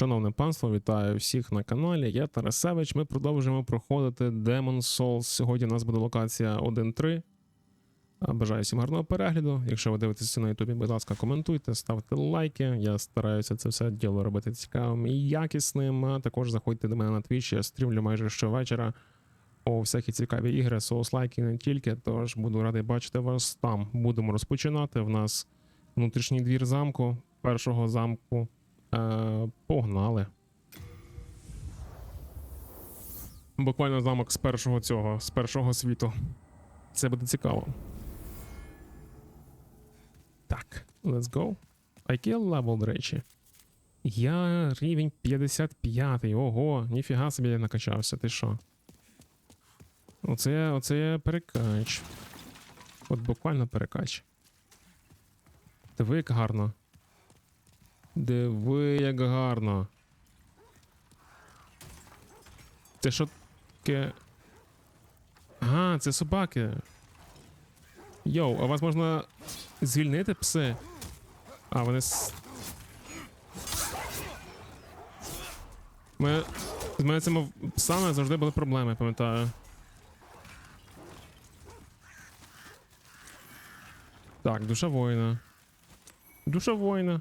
Шановне панство, вітаю всіх на каналі. Я Тарасевич. Ми продовжуємо проходити Demon Souls. Сьогодні у нас буде локація 1.3. А, Бажаю всім гарного перегляду. Якщо ви дивитеся на Ютубі, будь ласка, коментуйте, ставте лайки. Я стараюся це все діло робити цікавим і якісним. А також заходьте до мене на Twitch, я стрімлю майже щовечора. О, всякі цікаві ігри, соус-лайки не тільки. Тож буду радий бачити вас там. Будемо розпочинати. В нас внутрішній двір замку, першого замку. Е, погнали. Буквально замок з першого цього, з першого світу. Це буде цікаво. Так, let's go. Я левел, до речі? Я рівень 55. Ого, ніфіга собі я накачався, ти що? Оце, оце перекач. От буквально перекач. Диви, як гарно. Диви, як гарно. Це що таке? А, це собаки. Йоу, а вас можна звільнити пси? А, вони. с- Ми... З мене цими псами завжди були проблеми, пам'ятаю. Так, душа воїна. Душа воїна.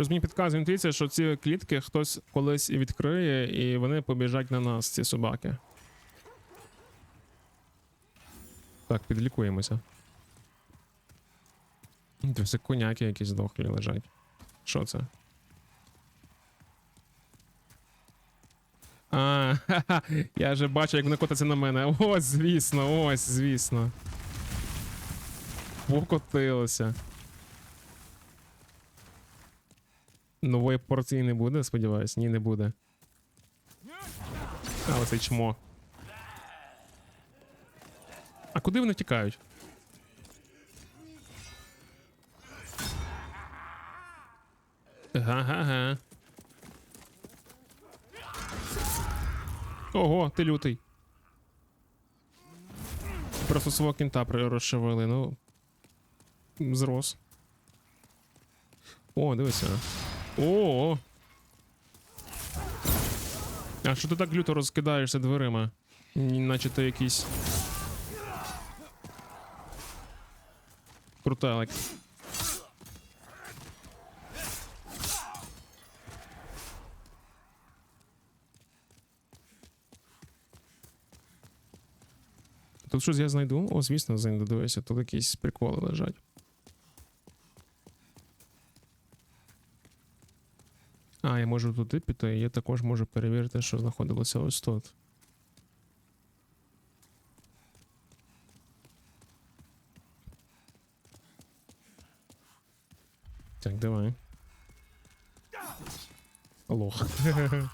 Щось мені підказує інтуїція, що ці клітки хтось колись відкриє, і вони побіжать на нас, ці собаки. Так, підлікуємося. Все коняки якісь здохлі лежать. Що це? А, ха-ха, я вже бачу, як вони котяться на мене. Ось, звісно, ось, звісно. Покотилося. Нової порції не буде, сподіваюсь? Ні, не буде. Але це чмо. А куди вони втікають? Га-га-га. Ого, ти лютий. Просто свого кінта розшивили, ну. Зрос. О, дивися. О. А що ти так люто розкидаєшся дверима? Наче ти якийсь. Крутелик. Тут щось я знайду? О, звісно, знайду. Дивися, тут якісь приколи лежать. А, я можу туди піти, і я також можу перевірити, що знаходилося ось тут. Так, давай. Лох.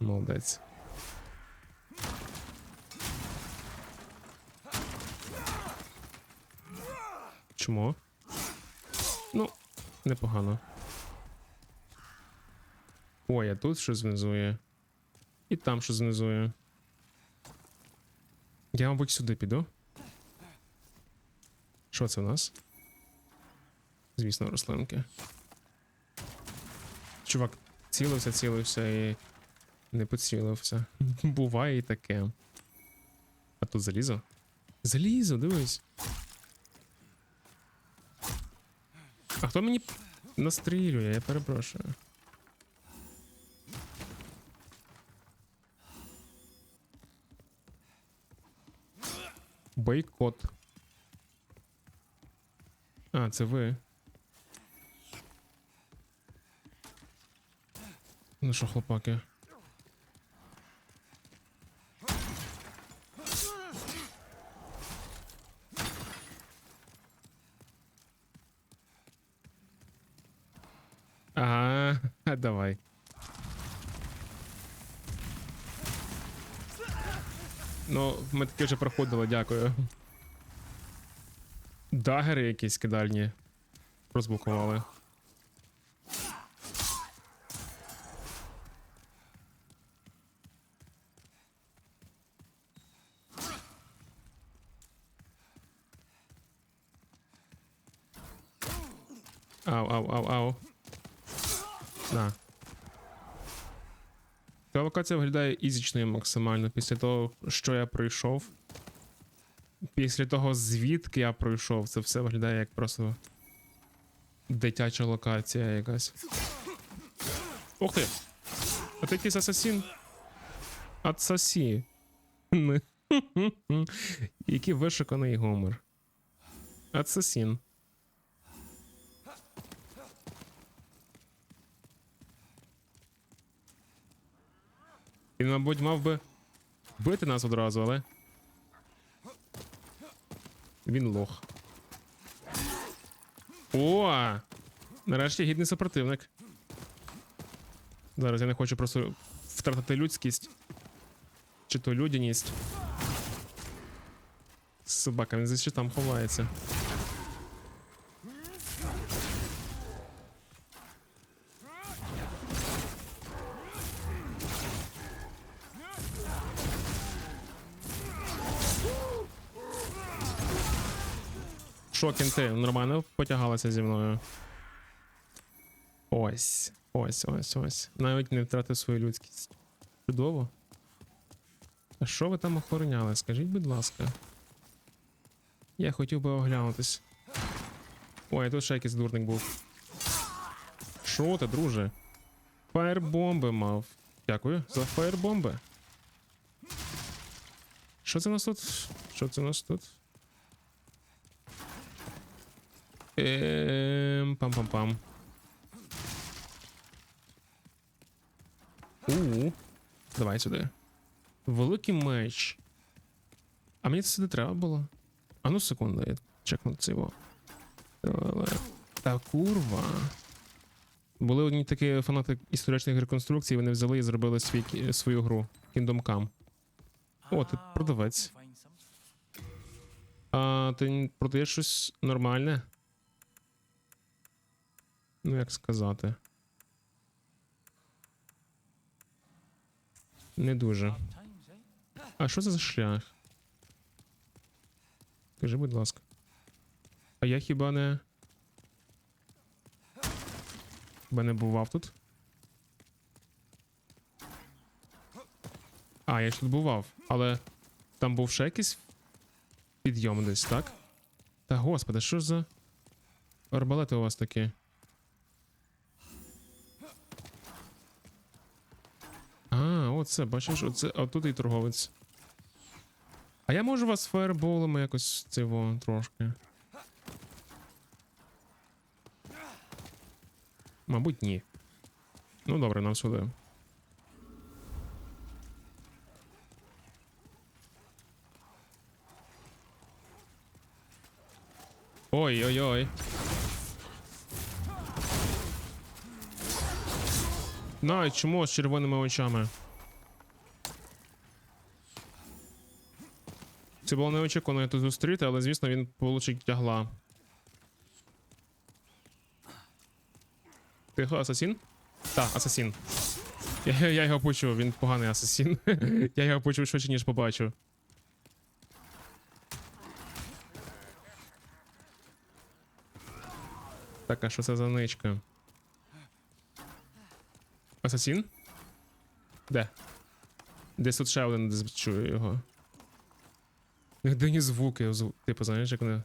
Молодець. Чому? Ну, непогано. Ой, а тут щось внизу є. І там щось внизу є. Я, мабуть, сюди піду. Що це у нас? Звісно, рослинки. Чувак, цілився, цілився і не поцілився. Буває і таке. А тут залізо? Залізо, дивись. А хто мені настрілює, я перепрошую. Бойкот. А, це ви. Ну що, хлопаки? Ага, давай. Ми таке вже проходили, дякую. Дагери якісь кидальні. Розблокували. Ау, ау, ау, ау. На. Ця локація виглядає ізічною максимально після того, що я пройшов. Після того, звідки я пройшов, це все виглядає як просто дитяча локація якась. Ух ти! А ти якийсь асасін? Ацасі. Який вишуканий гумор. Асасін. Він, мабуть, мав би бити нас одразу, але. Він лох. О! Нарешті гідний супротивник. Зараз я не хочу просто втратити людськість. Чи то людяність. Собака, він за там ховається. Що, кінти, нормально потягалася зі мною. Ось, ось, ось, ось. Навіть не втратив свою людськість. Чудово. А що ви там охороняли? Скажіть, будь ласка. Я хотів би оглянутись. Ой, тут ще якийсь дурник був. Що ти, друже? Фаєрбомби мав. Дякую за фаєрбомби. Що це у нас тут? Що це у нас тут? Ем, пам-пам-пам. У, давай сюди. Великий меч. А мені це сюди треба було. А ну секунду, я чекну цього. Але- Та курва. Були одні такі фанати історичних реконструкцій, вони взяли і зробили свій, свою гру Kingdom Come. О, ти продавець. А ти продаєш щось нормальне? Ну, як сказати. Не дуже. А що це за шлях? Скажи, будь ласка. А я хіба не. Хіба не бував тут? А, я ж тут бував, але там був ще якийсь підйом десь, так? Та господи, що за арбалети у вас такі? Оце, бачиш, оце, а і торговець. А я можу вас фаерболами якось цього трошки. Мабуть, ні. Ну добре, нам сюди. Ой-ой-ой. На, чому з червоними очами? Це було неочікувано я тут зустріти, але звісно він получить тягла. Тихо, асасін? Так, асасін. Я, я його почув, він поганий асасін. я його почув швидше, ніж побачив. Так, а що це за ничка? Асасін? Де? Десь тут ще один десь чую його. Дивні звуки, зв- типу, знаєш, як вони.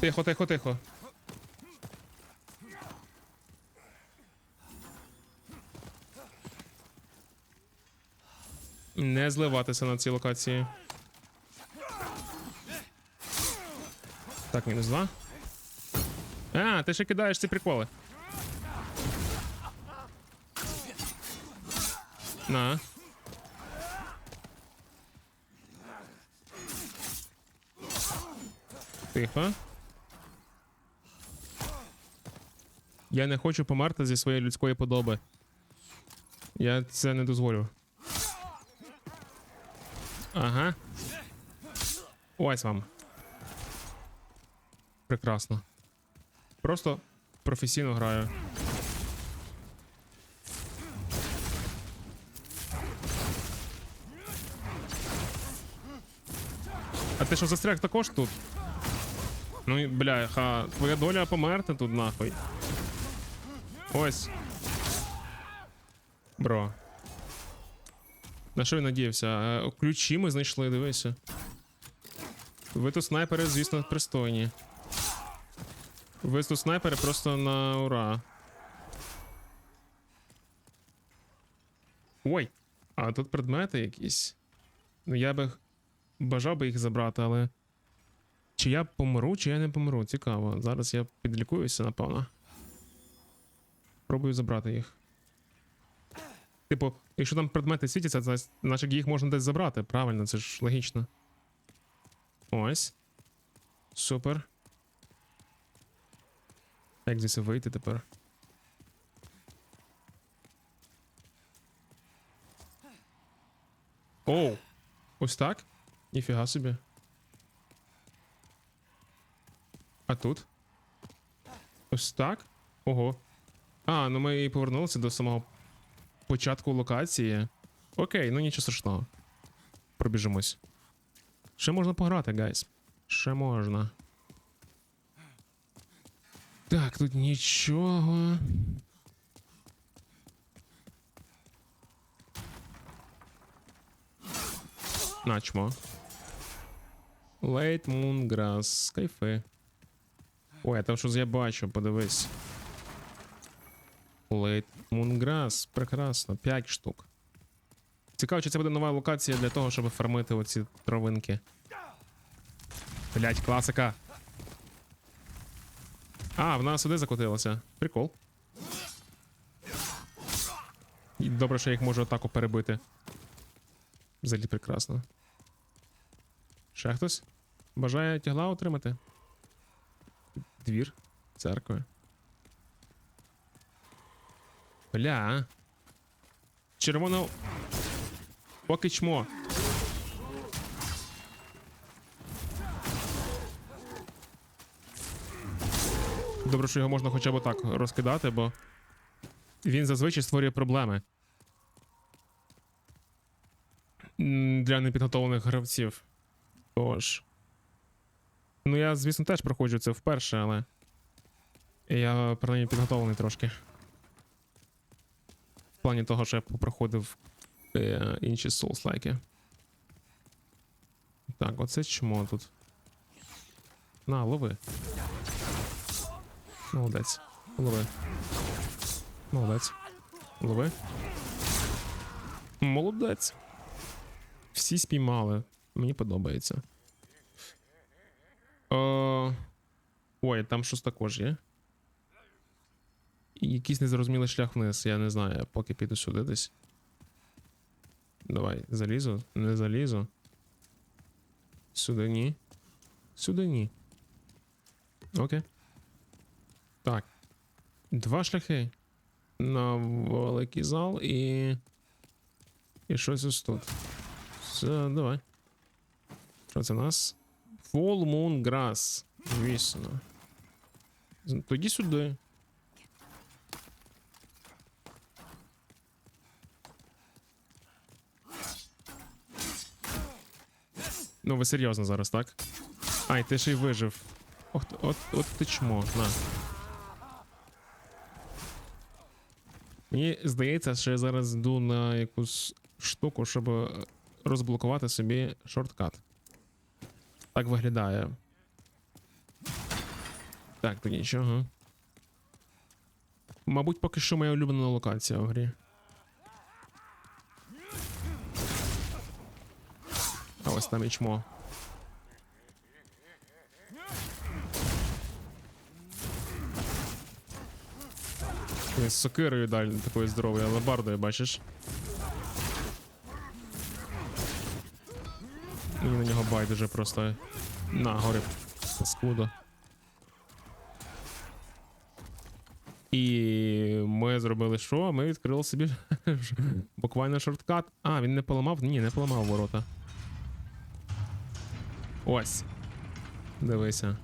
Тихо, тихо, тихо. Не зливатися на цій локації. Так, мінус два. А, ти ще кидаєш ці приколи. На. Тихо. Я не хочу померти зі своєї людської подоби. Я це не дозволю. Ага. Ось вам. Прекрасно. Просто професійно граю. А ти що застряг також тут? Ну і бляха, твоя доля померти тут нахуй. Ось. Бро. На що він надіявся? А, ключі ми знайшли, дивися. Ви тут снайпери, звісно, пристойні. Ви тут снайпери просто на ура. Ой, а тут предмети якісь. Ну я би бажав би їх забрати, але. Чи я помру, чи я не помру. Цікаво. Зараз я підлікуюся, напевно. Пробую забрати їх. Типу, якщо там предмети світяться, значить їх можна десь забрати. Правильно, це ж логічно. Ось. Супер. Як звідси вийти тепер? Оу! Ось так? Ніфіга собі. А тут? Ось так? Ого. А, ну ми і повернулися до самого початку локації. Окей, ну нічого страшного. Пробіжимось. Ще можна пограти, гайс. Ще можна. Так, тут нічого. Начмо. Late Moon Grass. Кайфи. Ой, а там щось я бачу, подивись. Late Moon Grass. Прекрасно. 5 штук. Цікаво, чи це буде нова локація для того, щоб фармити оці травинки. Блять, класика. А, вона сюди закотилася. Прикол. І Добре, що я їх можу атаку перебити. Взагалі прекрасно. Ще хтось? Бажає тягла отримати? Двір, церкви. Бля. Червоно. Поки чмо. Добре, що його можна хоча б так розкидати, бо він зазвичай створює проблеми. Для непідготовлених гравців. Тож. Ну, я, звісно, теж проходжу це вперше, але. Я принаймні підготовлений трошки. В плані того, що я проходив е, інші соус-лайки. Так, оце чмо тут. На, лови. Молодець. Лови. Молодець. Лови. Молодець. Всі спіймали. Мені подобається. О... Ой, там щось також є. Якийсь незрозумілий шлях вниз, я не знаю, поки піду сюди десь. Давай, залізу, не залізу. Сюди ні. Сюди ні. Окей. Так. Два шляхи. На великий зал і. І щось ось тут. Все, давай. Що це в нас? Full Moon Grass. Звісно. Тоді сюди. Ну, ви серйозно зараз, так? Ай, ти ще й вижив. Ох, от, от ти чмо, на. Мені здається, що я зараз йду на якусь штуку, щоб розблокувати собі шорткат. Так виглядає. Так, то нічого. Мабуть, поки що моя улюблена локація в грі. А ось там і чмо. З сокирою далі такою здоровою, алебардою, бачиш? Мені на нього байдуже просто на гори паскудо. І ми зробили що? Ми відкрили собі буквально шорткат. А, він не поламав? Ні, не поламав ворота. Ось. Дивися.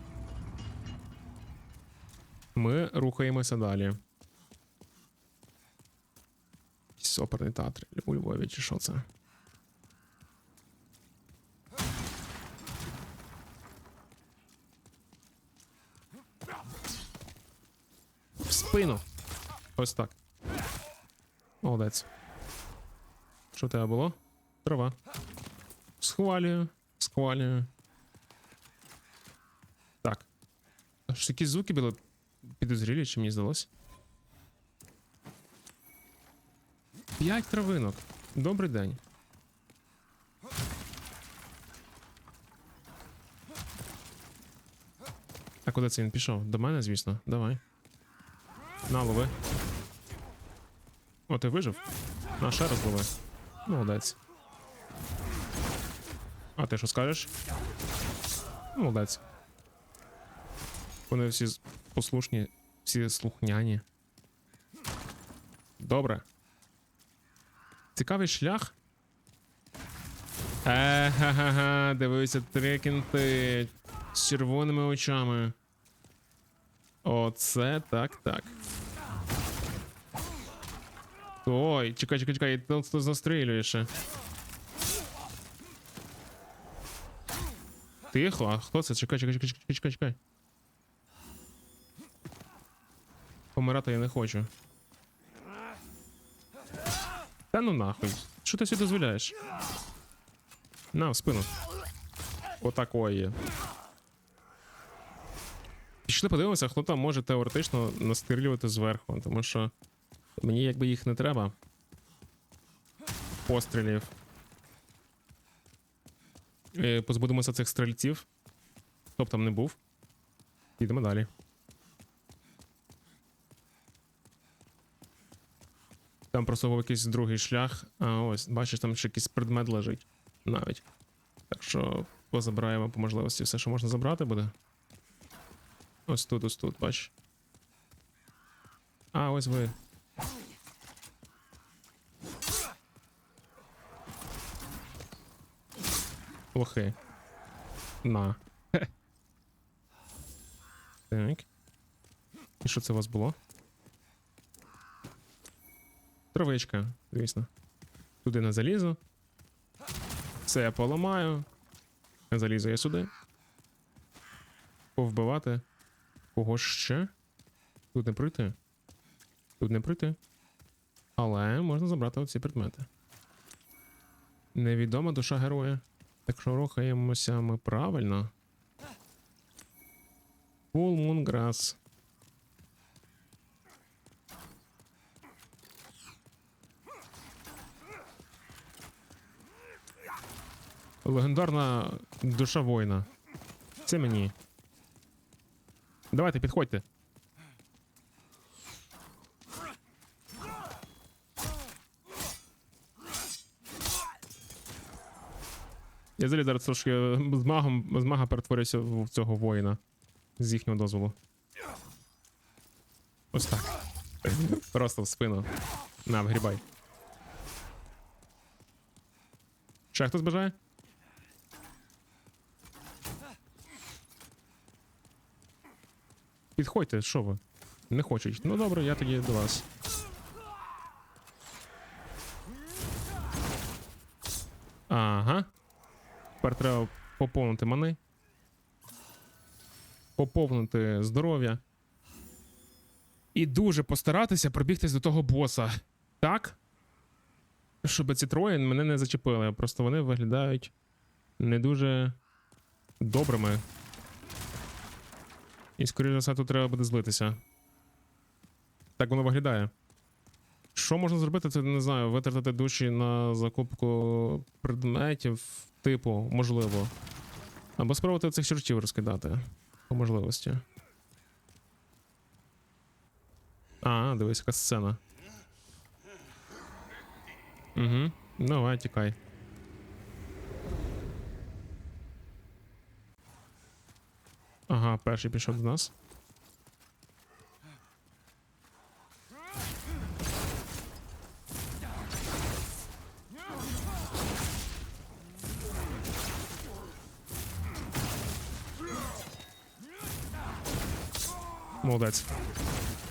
Ми рухаємося далі. Якийсь оперний театр у Львові чи що це? Спину. Ось так. Молодець. Що тебе було? Трава. Схвалюю, схвалюю. Так. А що якісь звуки були підозрілі, чи мені здалось? П'ять травинок. Добрий день. А куди це він пішов? До мене, звісно. Давай. На, лови. О, ти вижив? На, ще раз лови. Молодець. А ти що скажеш? Молодець. Вони всі послушні, всі слухняні. Добре. Цікавий шлях. Е-га-га-га, дивися, три кінти з червоними очами. Оце так, так. Ой, чекай, чекай, чекай, тут хто застрілює ще. Тихо, а хто це? Чекай, чекай, чекай, чекай, чекай, чекай. Помирати я не хочу. Та ну нахуй. Що ти собі дозволяєш? На, в спину. Отакої. Пішли подивимося, хто там може теоретично настрілювати зверху, тому що мені якби їх не треба. Пострілів. Е, Позбудемося цих стрільців. Хто б там не був. Підемо далі. Там просто був якийсь другий шлях. А ось, бачиш, там ще якийсь предмет лежить навіть. Так що позабираємо по можливості все, що можна забрати буде. Ось тут, ось тут, бач. А, ось ви. Лохи. На. Хе. Так. І що це у вас було? Травичка, звісно. Туди не залізу. Це я поламаю. Залізу я сюди. Повбивати. Кого ще? Тут не пройти. Тут не пройти. Але можна забрати оці предмети. Невідома душа героя. Так що рухаємося ми правильно. Full Moon Grass. Легендарна душа воїна. Це мені. Давайте, підходьте. Я взагалі зараз трошки з магом, з мага перетворюся в цього воїна. З їхнього дозволу. Ось так. Просто в спину. На, вгрібай. Ще хтось бажає? Підходьте, що ви? Не хочуть. Ну добре, я тоді до вас. Ага. Тепер треба поповнити мани. Поповнити здоров'я. І дуже постаратися пробігтись до того боса. Так? Щоб ці троє мене не зачепили. Просто вони виглядають не дуже добрими. І, скоріше за все, тут треба буде злитися. Так воно виглядає. Що можна зробити, це не знаю, витратити душі на закупку предметів, типу, можливо. Або спробувати цих чертів розкидати. По можливості. А, дивись, яка сцена. Угу. Давай, тікай. Ага, перший пішов до нас. Молодець.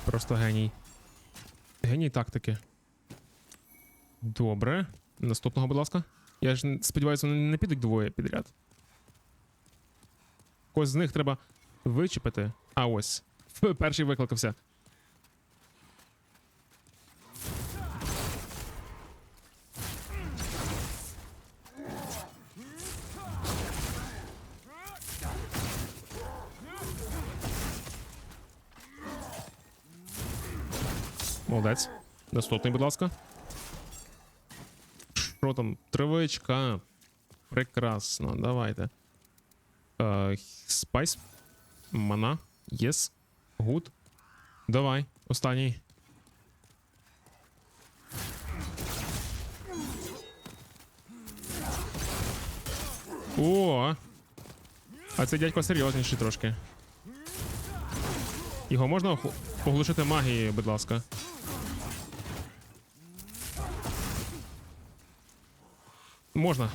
Просто геній. Геній тактики. Добре. Наступного, будь ласка. Я ж сподіваюся, вони не підуть двоє підряд. Когось з них треба вичепити. А ось. Перший викликався. Молодець. Наступний, будь ласка. Що там? Тривичка. Прекрасно, давайте. Е, спайс. Мана. Єс. Гуд. Давай, останній. О! А цей дядько серйозніший трошки. Його можна оху- оглушити магією, будь ласка. Можна.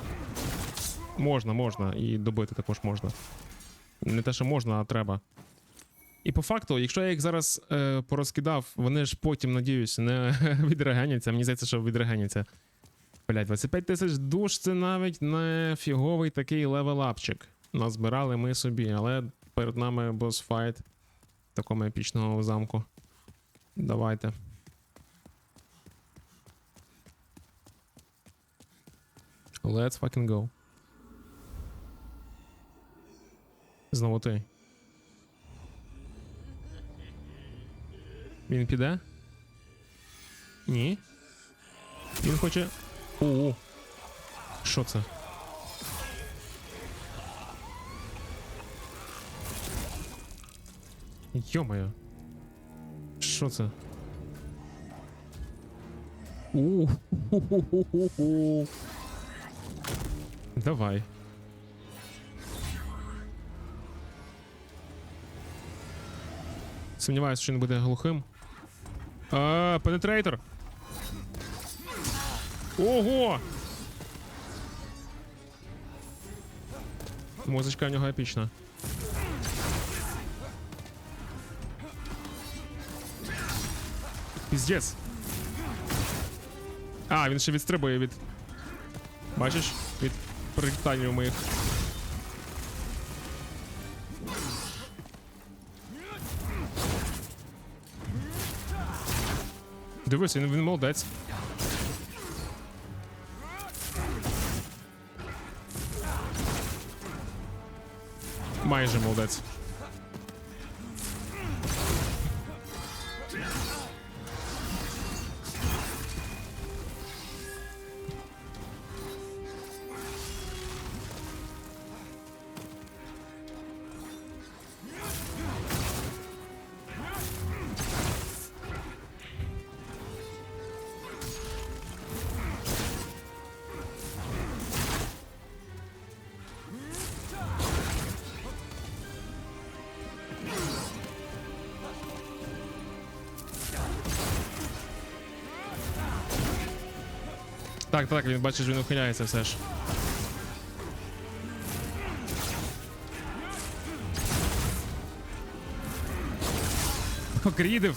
Можна, можна. І добити також можна. Не те, що можна, а треба. І по факту, якщо я їх зараз е, порозкидав, вони ж потім, надіюсь, не відрегеняться. Мені здається, що відрегеняться. Блять, 25 тисяч душ це навіть не фіговий такий левелапчик. Назбирали ми собі, але перед нами босфайт такому епічного замку. Давайте. Let's fucking go. Знову ти. Він піде? Ні. Він хоче. О. Що це? Йо-моє. Що це? У. Давай. Сумніваюся, що він буде глухим. А, пенетрейтор. Ого! Музичка в нього епічна. Піздець. А, він ще відстрибує від. Бачиш? Від прилітання моїх. Дивись, він, молодець. Майже молодець. Так, так, він бачиш, він ухиляється все ж. Грідив.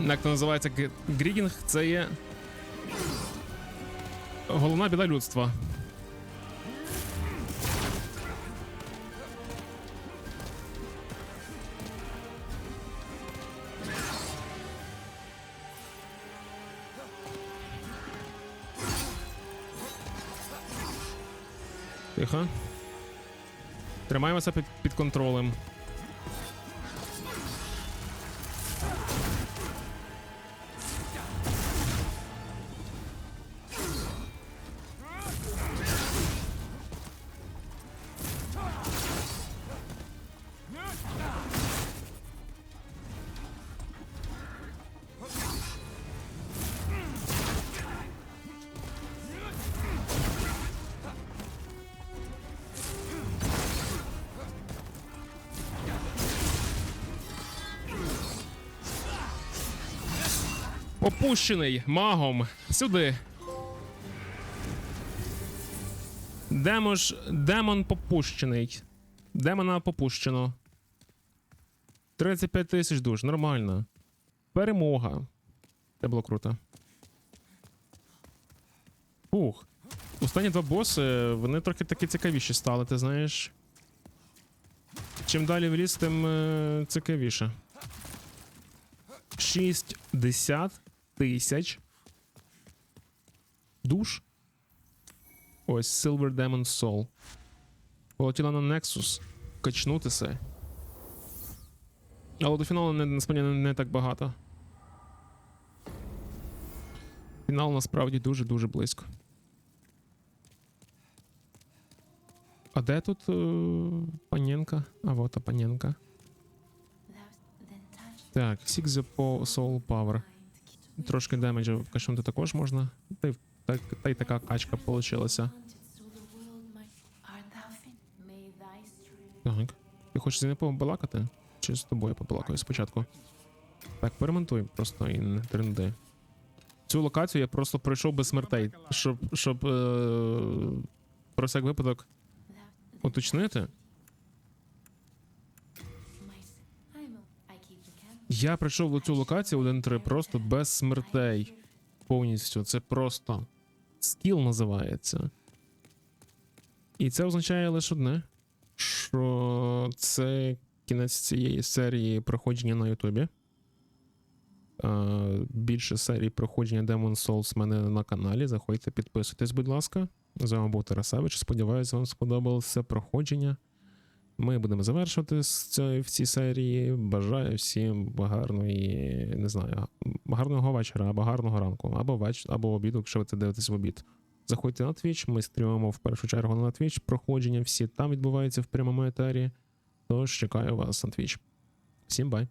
Як то називається Грігінг? це є. Головна біда людства. Тихо. Тримаємося під контролем. Опущений магом. Сюди. Демош. Демон попущений. Демона попущено. 35 тисяч душ. Нормально. Перемога. Це було круто. Ух. Останні два боси, вони трохи такі цікавіші стали, ти знаєш. Чим далі в ліс, тим е, цікавіше. 60 тисяч душ. Ось Silver Demon Soul. Полетіла на Nexus. Качнутися. Але до фіналу не, насправді не, так багато. Фінал насправді дуже-дуже близько. А де тут е, паненка? А вот паненка. Так, Six the Soul Power. Трошки демеджу качнути також можна. Та й, так, та й така качка получилася. Так. Ти хочеш зі мною побалакати? Чи з тобою побалакаю спочатку? Так, перемонтуй просто і не тренди. Цю локацію я просто пройшов без смертей, щоб, щоб е- про всяк випадок уточнити. Я прийшов в цю локацію 1.3 просто без смертей. Повністю. Це просто скіл називається. І це означає лише одне, що це кінець цієї серії проходження на Ютубі. Більше серій проходження Demon Souls в мене на каналі. Заходьте, підписуйтесь, будь ласка. З вами був Тарасевич. Сподіваюся, вам сподобалося проходження. Ми будемо завершувати з цієї в цій серії. Бажаю всім гарної, не знаю, гарного вечора або гарного ранку, або веч, або обіду, якщо ви це дивитесь в обід. Заходьте на Twitch, ми стрімимо в першу чергу на Twitch. Проходження всі там відбуваються в прямому етері. Тож чекаю вас на Twitch. Всім бай!